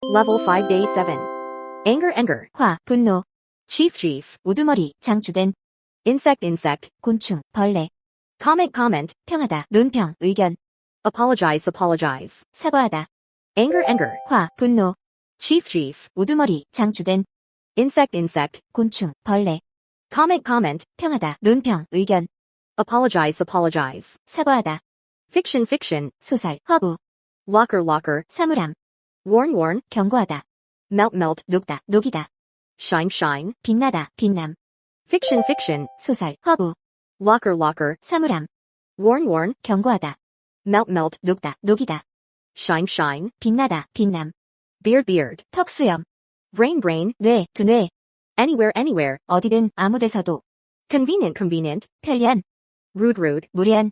Level 5 Day 7. Anger anger. 화, 분노, Chief chief. 우두머리, 장주된, Insect insect. 곤충, 벌레, Comment comment. 평하다, 논평, 의견, Apologize apologize. 사과하다, Anger anger. 화, 분노, Chief chief. 우두머리, 장주된, Insect insect. 곤충, 벌레, Comment comment. 평하다, 논평, 의견, Apologize apologize. 사과하다, Fiction fiction. 소설, 허브, Locker locker. 사물함, Warn warn. 경고하다, Melt melt. 녹다, 녹이다, Shine shine. 빛나다, 빛남, Fiction fiction. 소설, 허브, Locker locker. 사물함, Warn warn. 경고하다, Melt melt. 녹다, 녹이다, Shine shine. 빛나다, 빛남, Beard beard. 턱수염, Brain brain. 뇌, 두뇌, Anywhere anywhere. 어디든 아무데서도, Convenient convenient. 편리한, Rude rude. 무례한,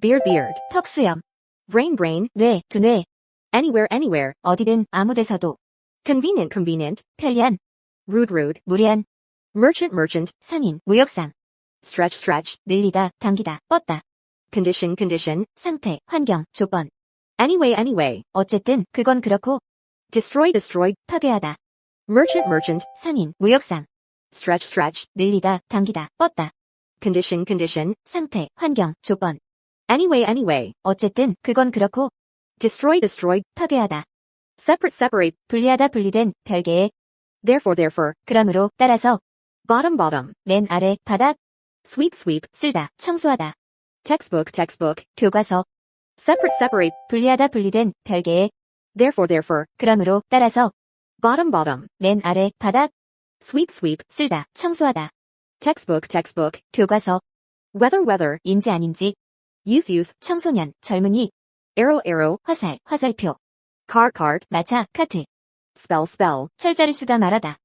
Beard beard. 턱수염, Brain brain. 뇌, 두뇌, Anywhere anywhere. 어디든 아무데서도, Convenient convenient. 편리한, Rude rude. 무례한, Merchant merchant. 상인, 무역상, Stretch stretch. 늘리다, 당기다, 뻗다, Condition condition. 상태, 환경, 조건. Anyway anyway. 어쨌든 그건 그렇고 Destroy destroy. 파괴하다, Merchant merchant. 상인, 무역상, Stretch stretch. 늘리다, 당기다, 뻗다, Condition condition. 상태, 환경, 조건. Anyway anyway. 어쨌든 그건 그렇고 Destroy destroy. 파괴하다, Separate separate. 분리하다 분리된 별개의 Therefore therefore. 그러므로 따라서 Bottom bottom. 맨 아래 바닥 Sweep sweep. 쓸다, 청소하다, Textbook textbook. 교과서 Separate separate. 분리하다 분리된 별개의 Therefore therefore. 그러므로 따라서 Bottom bottom. 맨 아래 바닥 Sweep sweep. 쓸다, 청소하다, Textbook textbook. 교과서 Weather weather. 인지 아닌지 Youth youth. 청소년, 젊은이, Arrow arrow. 화살, 화살표, Car cart. 마차, 카트, Spell spell. 철자를 쓰다 말하다,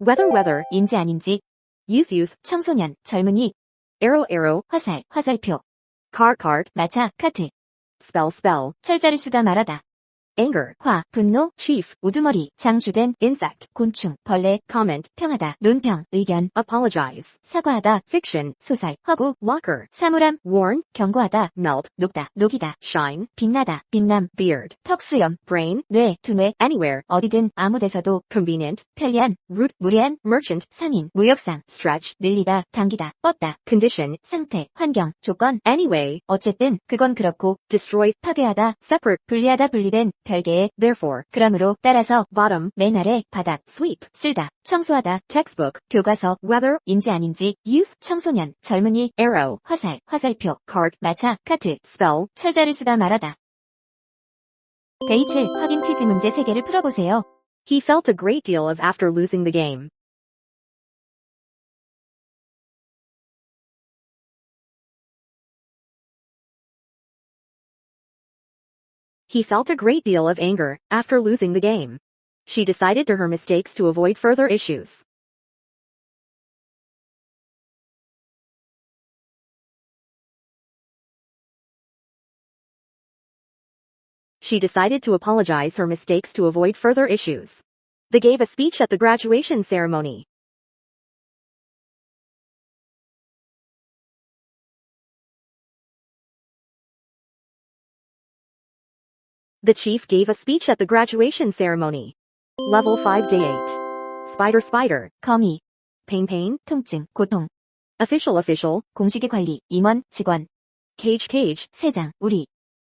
Weather weather. 인지 아닌지 Youth youth. 청소년, 젊은이, Arrow arrow. 화살, 화살표, Car cart. 마차, 카트, Spell spell. 철자를 쓰다 말하다, Anger. 화, 분노, Chief. 우두머리, 장주된, Insect. 곤충, 벌레, Comment. 평하다, 논평, 의견, Apologize. 사과하다, Fiction. 소설, 허구, Locker. 사물함, Warn. 경고하다, Melt. 녹다, 녹이다, Shine. 빛나다, 빛남, Beard. 턱수염, Brain. 뇌, 두뇌, Anywhere. 어디든 아무데서도 Convenient. 편리한, Root. 무례한, Merchant. 상인, 무역상, Stretch. 늘리다, 당기다, 뻗다, Condition. 상태, 환경, 조건, Anyway. 어쨌든 그건 그렇고 Destroy. 파괴하다, Separate. 분리하다 분리된 별개의 Therefore. 그러므로 따라서 Bottom. 맨 아래 바닥 Sweep. 쓸다, 청소하다, Textbook. 교과서 Weather. 인지 아닌지 Youth. 청소년, 젊은이, Arrow. 화살, 화살표, Cart. 마차, 카트, Spell. 철자를 쓰다 말하다. 데이 7 확인 퀴즈 문제 3개를 풀어보세요. He felt a great deal of after losing the game. He felt a great deal of anger after losing the game. She decided to her mistakes to avoid further issues. She decided to apologize her mistakes to avoid further issues. They gave a speech at the graduation ceremony. The chief gave a speech at the graduation ceremony. Level 5 Day 8. Spider Spider. 거미, Pain Pain. 통증, 고통, Official Official. 공식의 관리, 임원, 직원, Cage Cage. 세장, 우리,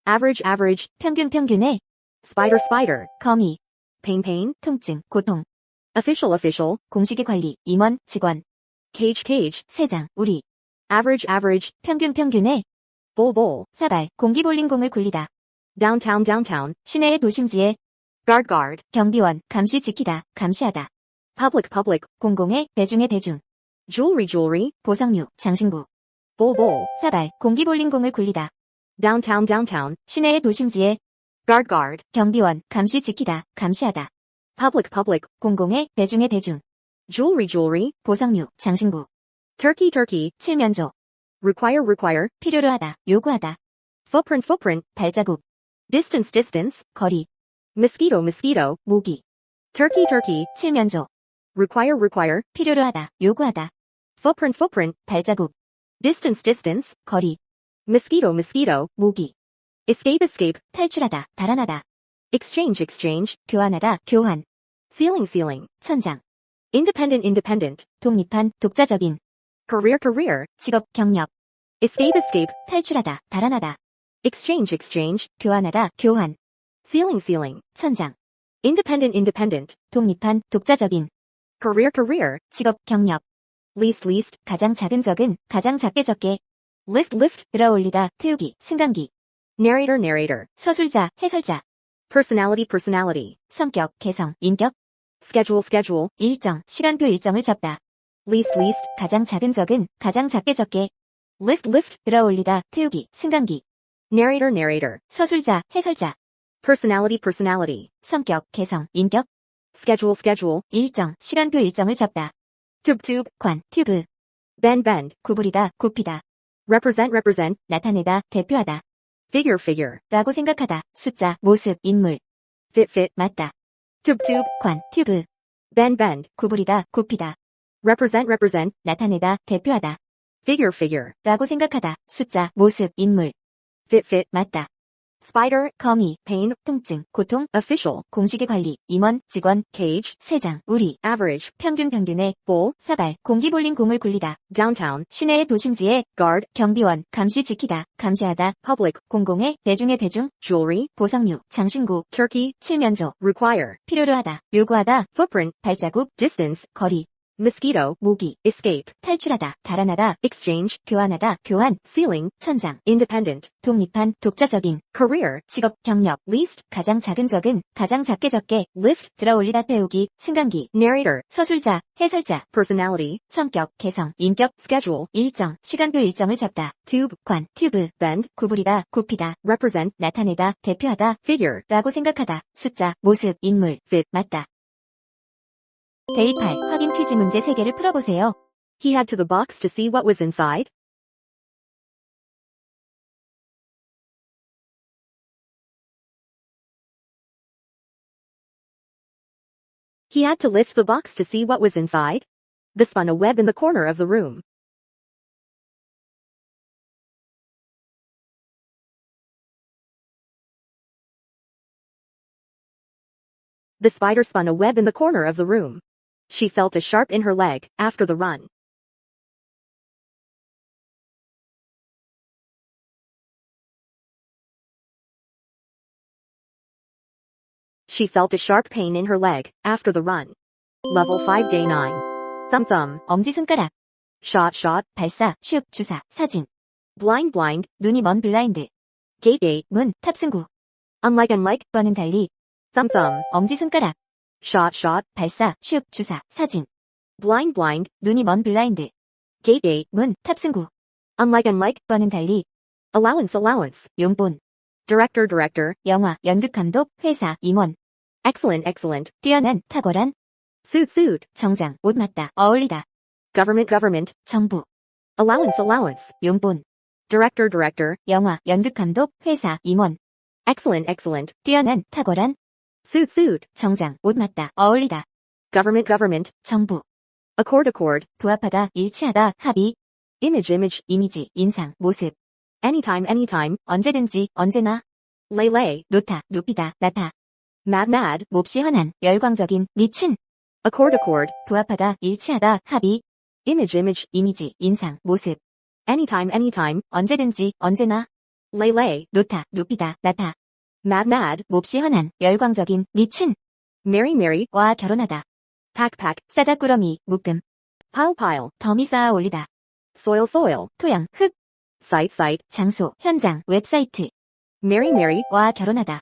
Average Average. 평균 평균의, Spider Spider. 거미, Pain Pain. 통증, 고통, Official Official. 공식의 관리, 임원, 직원, Cage Cage. 세장, 우리, Average Average. 평균 평균의, Bull Bull. 사발, 공기볼링공을 굴리다, Downtown Downtown. 시내의 도심지에, Guard Guard. 경비원, 감시 지키다, 감시하다, Public Public. 공공의, 대중의 대중, Jewelry Jewelry. 보석류, 장신구, Bull Bull. 사발, 공기 볼링공을 굴리다, Downtown Downtown. 시내의 도심지에, Guard Guard. 경비원, 감시 지키다, 감시하다, Public Public. 공공의, 대중의 대중, Jewelry Jewelry. 보석류, 장신구, Turkey Turkey. 칠면조, Require Require. 필요로 하다, 요구하다, Footprint Footprint. 발자국, Distance Distance. 거리, Mosquito Mosquito. 모기, Turkey Turkey. 칠면조, Require Require. 필요로 하다, 요구하다, Footprint Footprint. 발자국, Distance Distance. 거리, Mosquito Mosquito. 모기, Escape Escape. 탈출하다, 달아나다, exchange, exchange, 교환하다, 교환, ceiling, ceiling, 천장, independent, independent, 독립한, 독자적인, career, career, 직업, 경력, escape, escape, 탈출하다, 달아나다, Exchange, exchange, 교환하다, 교환, ceiling, ceiling, 천장, independent, independent, 독립한, 독자적인, career, career, 직업, 경력, least, least, 가장 작은 적은, 가장 작게 적게, lift, lift, 들어올리다, 태우기, 승강기, narrator, narrator, 서술자, 해설자, personality, personality, 성격, 개성, 인격, schedule, schedule, 일정, 시간표 일정을 잡다, least, least, 가장 작은 적은, 가장 작게 적게, lift, lift, 들어올리다, 태우기, 승강기, narrator, narrator, 서술자, 해설자, personality, personality, 성격, 개성, 인격, schedule, schedule, 일정, 시간표 일정을 잡다, tube, tube, 관, 튜브, bend, bend, 구부리다, 굽히다, represent, represent, 나타내다, 대표하다, figure, figure, 라고 생각하다, 숫자, 모습, 인물, fit, fit, 맞다, tube, tube, 관, 튜브, bend, bend, 구부리다, 굽히다, represent, represent, 나타내다, 대표하다, figure, figure, 라고 생각하다, 숫자, 모습, 인물, fit, fit, 맞다, spider, 거미, pain, 통증, 고통, official, 공식의 관리, 임원, 직원, cage, 세장, 우리, average, 평균 평균의, bull, 사발, 공기 볼링 공을 굴리다, downtown, 시내의 도심지에, guard, 경비원, 감시 지키다, 감시하다, public, 공공의, 대중의 대중, jewelry, 보상류, 장신구, turkey, 칠면조, require, 필요로 하다, 요구하다, footprint, 발자국, distance, 거리, mosquito, 모기, escape, 탈출하다, 달아나다, exchange, 교환하다, 교환, ceiling, 천장, independent, 독립한, 독자적인, career, 직업, 경력, least, 가장 작은 적은, 가장 작게 적게, lift, 들어올리다 태우기, 승강기, narrator, 서술자, 해설자, personality, 성격, 개성, 인격, schedule, 일정, 시간표 일정을 잡다, tube, 관, 튜브, bend, 구부리다, 굽히다, represent, 나타내다, 대표하다, figure, 라고 생각하다, 숫자, 모습, 인물, fit. 맞다. 대입할 확인 퀴즈 문제 3개를 풀어보세요. He had to the box to see what was inside. He had to lift the box to see what was inside. The spun a web in the corner of the room. The spider spun a web in the corner of the room. She felt a sharp in her leg after the run. She felt a sharp pain in her leg after the run. Level 5 Day 9. Thumb thumb. 엄지손가락, Shot shot. 발사, 슉, 주사, 사진, Blind blind. 눈이 먼 블라인드, Gate gate. 문, 탑승구, Unlike unlike. 뻔은 달리, Thumb thumb. 엄지손가락, Shot shot. 발사, 슉, 주사, 사진, Blind blind. 눈이 먼 블라인드, Gate gate. 문, 탑승구, Unlike unlike. 뻔은 달리, Allowance allowance. 용본, Director director. 영화, 연극 감독, 회사, 임원, Excellent excellent. 뛰어난, 탁월한, Suit suit. 정장, 옷 맞다, 어울리다, Government government. 정부, Allowance allowance. 용본, Director director. 영화, 연극 감독, 회사, 임원, Excellent excellent. 뛰어난, 탁월한, Suit suit. 정장, 옷 맞다, 어울리다, Government government. 정부, Accord accord. 부합하다, 일치하다, 합의, Image image. 이미지, 인상, 모습, Anytime anytime. 언제든지, 언제나, Lay lay. 놓다, 눕히다, 나타, Mad mad. 몹시 흔한, 열광적인, 미친, Accord accord. 부합하다, 일치하다, 합의, Image image. 이미지, 인상, 모습, Anytime anytime. 언제든지, 언제나, Lay lay. 놓다, 눕히다, 나타, Mad. 몹시 흔한, 열광적인, 미친, Marry marry. 와 결혼하다, Pack pack. 싸다 꾸러미, 묶음, Pile pile. 더미 쌓아 올리다, Soil soil. 토양, 흙, Site site. 장소, 현장, 웹사이트, Marry marry. 와 결혼하다,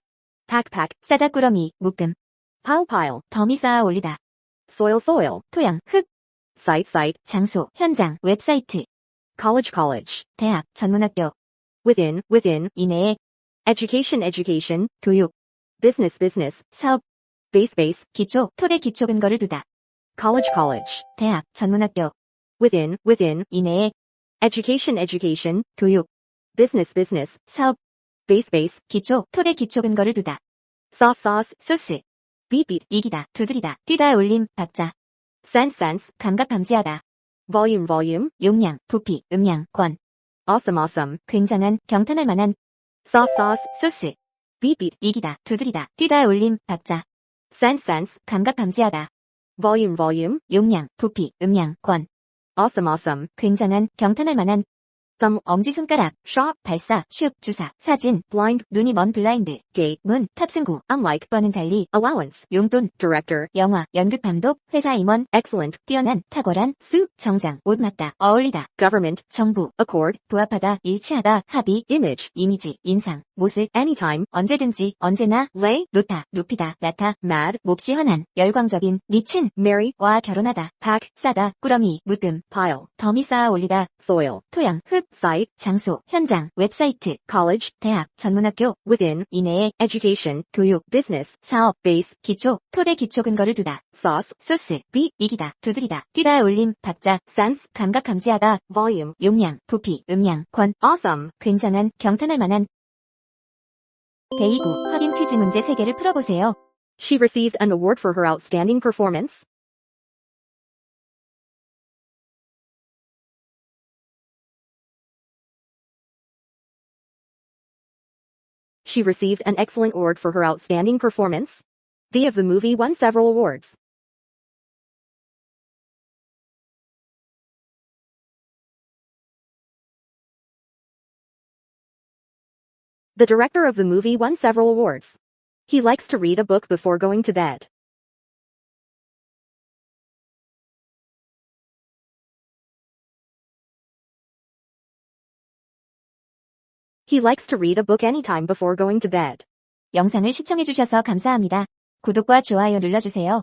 Pack pack. 싸다 꾸러미, 묶음, Pile pile. 더미 쌓아 올리다, Soil soil. 토양, 흙, Site site. 장소, 현장, 웹사이트, College college. 대학, 전문학교, Within within. 이내에, Education education. 교육, Business business. 사업, Base base. 기초, 토대 기초 근거를 두다, College college. 대학, 전문학교, Within within. 이내에, Education education. 교육, Business business. 사업, Base base. 기초, 토대 기초 근거를 두다, Sauce sauce. 소스, Beat beat. 이기다, 두드리다, 뛰다 올림, 박자, Sense sense. 감각 감지하다, Volume volume. 용량, 부피, 음량, 권, Awesome awesome. 굉장한, 경탄할 만한, 소스, beat beat, 이기다, 두드리다, 뛰다 올림, 박자, sense, 감각 감지하다, volume volume, 용량, 부피, 음량, 권, awesome awesome, 굉장한, 경탄할 만한, thumb, 엄지손가락, shop, 발사, 슉, 주사, 사진, blind, 눈이 먼 블라인드, gate, 문, 탑승구, unlike, 과는 달리, allowance, 용돈, director, 영화, 연극 감독, 회사 임원, excellent, 뛰어난, 탁월한, suit, 정장, 옷 맞다, 어울리다, government, 정부, accord, 부합하다, 일치하다, 합의, image, 이미지, 인상, 모습, anytime, 언제든지, 언제나, lay, 놓다, 눕히다, 나타, mad, 몹시 흔한, 열광적인, 미친, marry, 와 결혼하다, pack, 싸다, 꾸러미, 묶음, pile, 더미 쌓아 올리다, soil, 토양, 흙, site, 장소, 현장, 웹사이트, college, 대학, 전문학교, within, 이내에, education, 교육, business, 사업, base, 기초, 토대 기초 근거를 두다, sauce, 소스, beat, 이기다, 두드리다, 뛰다 올림, 박자, sense, 감각 감지하다, volume, 용량, 부피, 음량, 권, awesome, 굉장한, 경탄할 만한 대2구 확인 퀴즈 문제 3개를 풀어보세요. she received an award for her outstanding performance. She received an excellent award for her outstanding performance. The of the movie won several awards. The director of the movie won several awards. He likes to read a book before going to bed. He likes to read a book anytime before going to bed. 영상을 시청해주셔서 감사합니다. 구독과 좋아요 눌러주세요.